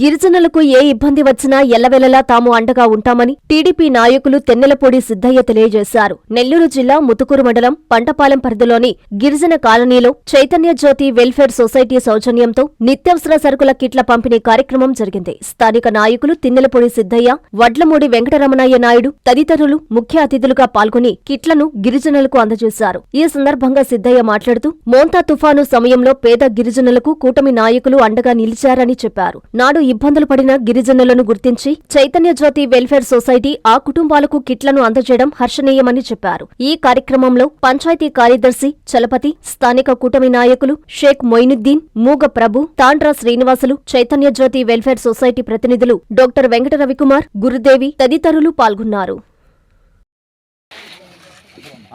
గిరిజనులకు ఏ ఇబ్బంది వచ్చినా ఎల్లవెల్లలా తాము అండగా ఉంటామని టీడీపీ నాయకులు తెన్నెలపూడి సిద్ధయ్య తెలియజేశారు. నెల్లూరు జిల్లా ముతుకూరు మండలం పంటపాలెం పరిధిలోని గిరిజన కాలనీలో చైతన్య జ్యోతి వెల్ఫేర్ సొసైటీ సౌజన్యంతో నిత్యావసర సరుకుల కిట్ల పంపిణీ కార్యక్రమం జరిగింది. స్థానిక నాయకులు తిన్నెలపూడి సిద్ధయ్య వడ్లమూడి వెంకటరమణయ్య నాయుడు తదితరులు ముఖ్య అతిథులుగా పాల్గొని కిట్లను గిరిజనులకు అందజేశారు. ఈ సందర్భంగా సిద్ధయ్య మాట్లాడుతూ మోంతా తుఫాను సమయంలో పేద గిరిజనులకు కూటమి నాయకులు అండగా నిలిచారని చెప్పారు. నాడు ఇబ్బందులు పడిన గిరిజనులను గుర్తించి చైతన్య జ్యోతి వెల్ఫేర్ సొసైటీ ఆ కుటుంబాలకు కిట్లను అందజేయడం హర్షణీయమని చెప్పారు. ఈ కార్యక్రమంలో పంచాయతీ కార్యదర్శి చలపతి స్థానిక కూటమి నాయకులు షేక్ మొయినుద్దీన్ మూగ ప్రభు తాండ్రా శ్రీనివాసులు చైతన్య జ్యోతి వెల్ఫేర్ సొసైటీ ప్రతినిధులు డాక్టర్ వెంకట రవికుమార్ గురుదేవి తదితరులు పాల్గొన్నారు.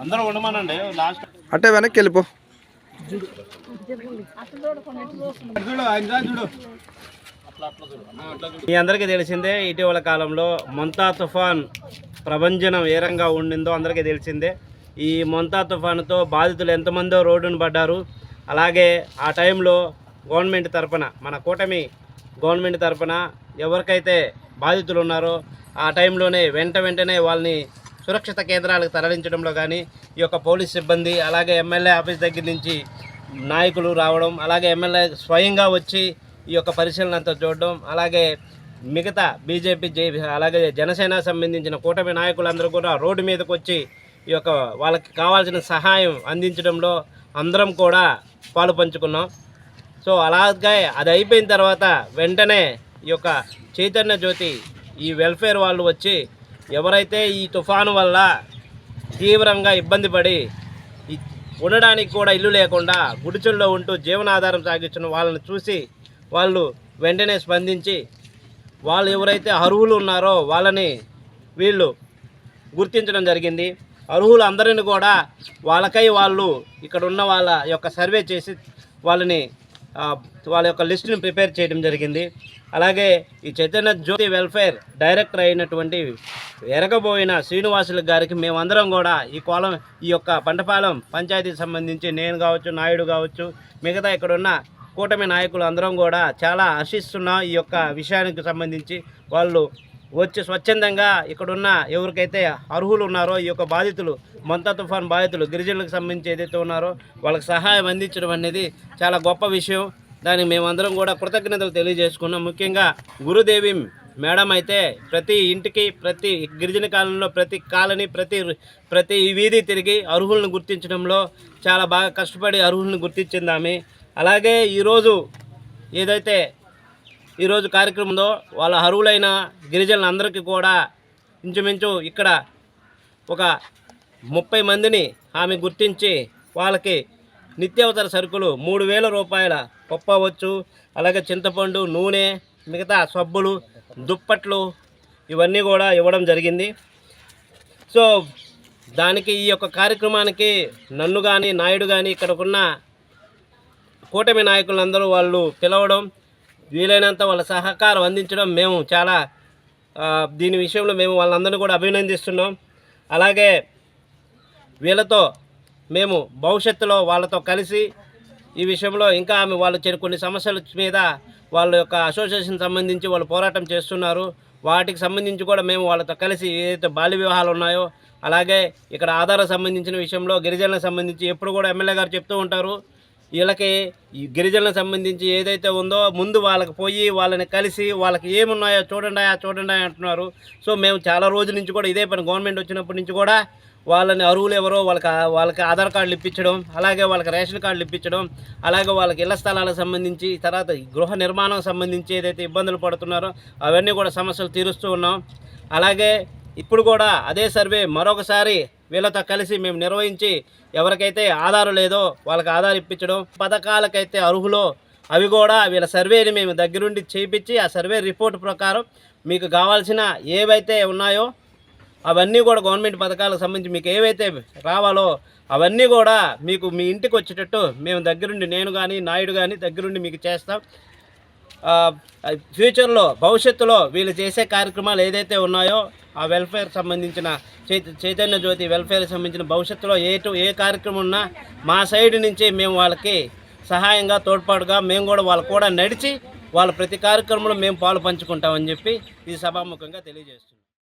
అందరూ ఉండమనండి. లాస్ట్ అంటే వెనక్కి వెళ్ళిపో చూడు ఆయన చూడు. మీ అందరికీ తెలిసిందే ఇటీవల కాలంలో మొంతా తుఫాన్ ప్రభంజనం ఏ రంగా ఉండిందో అందరికీ తెలిసిందే. ఈ మొంతా తుఫాన్తో బాధితులు ఎంతమందో రోడ్డును పడ్డారు. అలాగే ఆ టైంలో గవర్నమెంట్ తరపున మన కూటమి గవర్నమెంట్ తరపున ఎవరికైతే బాధితులు ఉన్నారో ఆ టైంలోనే వెంట వెంటనే వాళ్ళని సురక్షిత కేంద్రాలకు తరలించడంలో కానీ ఈ యొక్క పోలీస్ సిబ్బంది అలాగే ఎమ్మెల్యే ఆఫీస్ దగ్గర నుంచి నాయకులు రావడం అలాగే ఎమ్మెల్యే స్వయంగా వచ్చి ఈ యొక్క పరిశీలన అంతా చూడడం అలాగే మిగతా బీజేపీ జే అలాగే జనసేన సంబంధించిన కూటమి నాయకులందరూ కూడా రోడ్డు మీదకి వచ్చి ఈ యొక్క వాళ్ళకి కావాల్సిన సహాయం అందించడంలో అందరం కూడా పాలు పంచుకున్నాం. సో అలాగే అది అయిపోయిన తర్వాత వెంటనే ఈ యొక్క చైతన్య జ్యోతి ఈ వెల్ఫేర్ వాళ్ళు వచ్చి ఎవరైతే ఈ తుఫాను వల్ల తీవ్రంగా ఇబ్బంది పడి ఉండడానికి కూడా ఇల్లు లేకుండా గుడిచెల్లో ఉంటూ జీవనాధారం సాగించిన వాళ్ళని చూసి వాళ్ళు వెంటనే స్పందించి వాళ్ళు ఎవరైతే అర్హులు ఉన్నారో వాళ్ళని వీళ్ళు గుర్తించడం జరిగింది. అర్హులు అందరిని కూడా వాళ్ళకై వాళ్ళు ఇక్కడ ఉన్న వాళ్ళ యొక్క సర్వే చేసి వాళ్ళని వాళ్ళ యొక్క లిస్టుని ప్రిపేర్ చేయడం జరిగింది. అలాగే ఈ చైతన్య జ్యోతి వెల్ఫేర్ డైరెక్టర్ అయినటువంటి ఎరగబోయిన శ్రీనివాసులు గారికి మేమందరం కూడా ఈ కోలం ఈ యొక్క పంటపాలెం పంచాయతీకి సంబంధించి నేను కావచ్చు నాయుడు కావచ్చు మిగతా ఇక్కడున్న కూటమి నాయకులు అందరం కూడా చాలా హర్షిస్తున్నాం ఈ యొక్క విషయానికి సంబంధించి వాళ్ళు వచ్చి స్వచ్ఛందంగా ఇక్కడున్న ఎవరికైతే అర్హులు ఉన్నారో ఈ యొక్క బాధితులు మంతా తుఫాన్ బాధితులు గిరిజనులకు సంబంధించి ఏదైతే ఉన్నారో వాళ్ళకి సహాయం అందించడం అనేది చాలా గొప్ప విషయం. దానికి మేమందరం కూడా కృతజ్ఞతలు తెలియజేసుకున్నాం. ముఖ్యంగా గురుదేవి మేడం అయితే ప్రతి ఇంటికి ప్రతి గిరిజన కాలనీలో ప్రతి కాలనీ ప్రతి ప్రతి వీధి తిరిగి అర్హులను గుర్తించడంలో చాలా బాగా కష్టపడి అర్హులను గుర్తించింది ఆమె. అలాగే ఈరోజు ఏదైతే ఈరోజు కార్యక్రమంలో వాళ్ళ అర్హులైన గిరిజనులందరికీ కూడా ఇంచుమించు ఇక్కడ ఒక ముప్పై మందిని ఆమె గుర్తించి వాళ్ళకి నిత్యావసర సరుకులు మూడు వేల రూపాయల పప్పవచ్చు అలాగే చింతపండు నూనె మిగతా సబ్బులు దుప్పట్లు ఇవన్నీ కూడా ఇవ్వడం జరిగింది. సో దానికి ఈ యొక్క కార్యక్రమానికి నన్ను కానీ నాయుడు కానీ ఇక్కడకున్న కూటమి నాయకులందరూ వాళ్ళు పిలవడం వీలైనంత వాళ్ళ సహకారం అందించడం మేము చాలా దీని విషయంలో మేము వాళ్ళందరినీ కూడా అభినందిస్తున్నాం. అలాగే వీళ్ళతో మేము భవిష్యత్తులో వాళ్ళతో కలిసి ఈ విషయంలో ఇంకా ఆమె వాళ్ళు చెరు కొన్ని సమస్యల మీద వాళ్ళ యొక్క అసోసియేషన్ సంబంధించి వాళ్ళు పోరాటం చేస్తున్నారు. వాటికి సంబంధించి కూడా మేము వాళ్ళతో కలిసి ఏదైతే బాల్య వివాహాలు ఉన్నాయో అలాగే ఇక్కడ ఆధార సంబంధించిన విషయంలో గిరిజనులకు సంబంధించి ఎప్పుడు కూడా ఎమ్మెల్యే గారు చెప్తూ ఉంటారు. వీళ్ళకి ఈ గిరిజనులకు సంబంధించి ఏదైతే ఉందో ముందు వాళ్ళకి పోయి వాళ్ళని కలిసి వాళ్ళకి ఏమున్నాయో చూడండి చూడండి అంటున్నారు. సో మేము చాలా రోజుల నుంచి కూడా ఇదే పని గవర్నమెంట్ వచ్చినప్పటి నుంచి కూడా వాళ్ళని అరువులు ఎవరో వాళ్ళకి వాళ్ళకి ఆధార్ కార్డులు ఇప్పించడం అలాగే వాళ్ళకి రేషన్ కార్డులు ఇప్పించడం అలాగే వాళ్ళకి ఇళ్ళ స్థలాలకు సంబంధించి తర్వాత ఈ గృహ నిర్మాణం సంబంధించి ఏదైతే ఇబ్బందులు పడుతున్నారో అవన్నీ కూడా సమస్యలు తీరుస్తూ ఉన్నాం. అలాగే ఇప్పుడు కూడా అదే సర్వే మరొకసారి వీళ్ళతో కలిసి మేము నిర్వహించి ఎవరికైతే ఆధారు లేదో వాళ్ళకి ఆధార్ ఇప్పించడం పథకాలకైతే అర్హులో అవి కూడా వీళ్ళ సర్వేని మేము దగ్గరుండి చేయించి ఆ సర్వే రిపోర్ట్ ప్రకారం మీకు కావాల్సిన ఏవైతే ఉన్నాయో అవన్నీ కూడా గవర్నమెంట్ పథకాలకు సంబంధించి మీకు ఏవైతే రావాలో అవన్నీ కూడా మీకు మీ ఇంటికి వచ్చేటట్టు మేము దగ్గరుండి నేను కానీ నాయుడు కానీ దగ్గరుండి మీకు చేస్తాం. ఫ్యూచర్లో భవిష్యత్తులో వీళ్ళు చేసే కార్యక్రమాలు ఏదైతే ఉన్నాయో ఆ వెల్ఫేర్ సంబంధించిన చైతన్య జ్యోతి వెల్ఫేర్ సంబంధించిన భవిష్యత్తులో ఏ ఏ కార్యక్రమం ఉన్నా మా సైడ్ నుంచి మేము వాళ్ళకి సహాయంగా తోడ్పాటుగా మేము కూడా వాళ్ళు కూడా నడిచి వాళ్ళ ప్రతి కార్యక్రమంలో మేము పాలు పంచుకుంటామని చెప్పి ఈ సభాముఖంగా తెలియజేస్తున్నాం.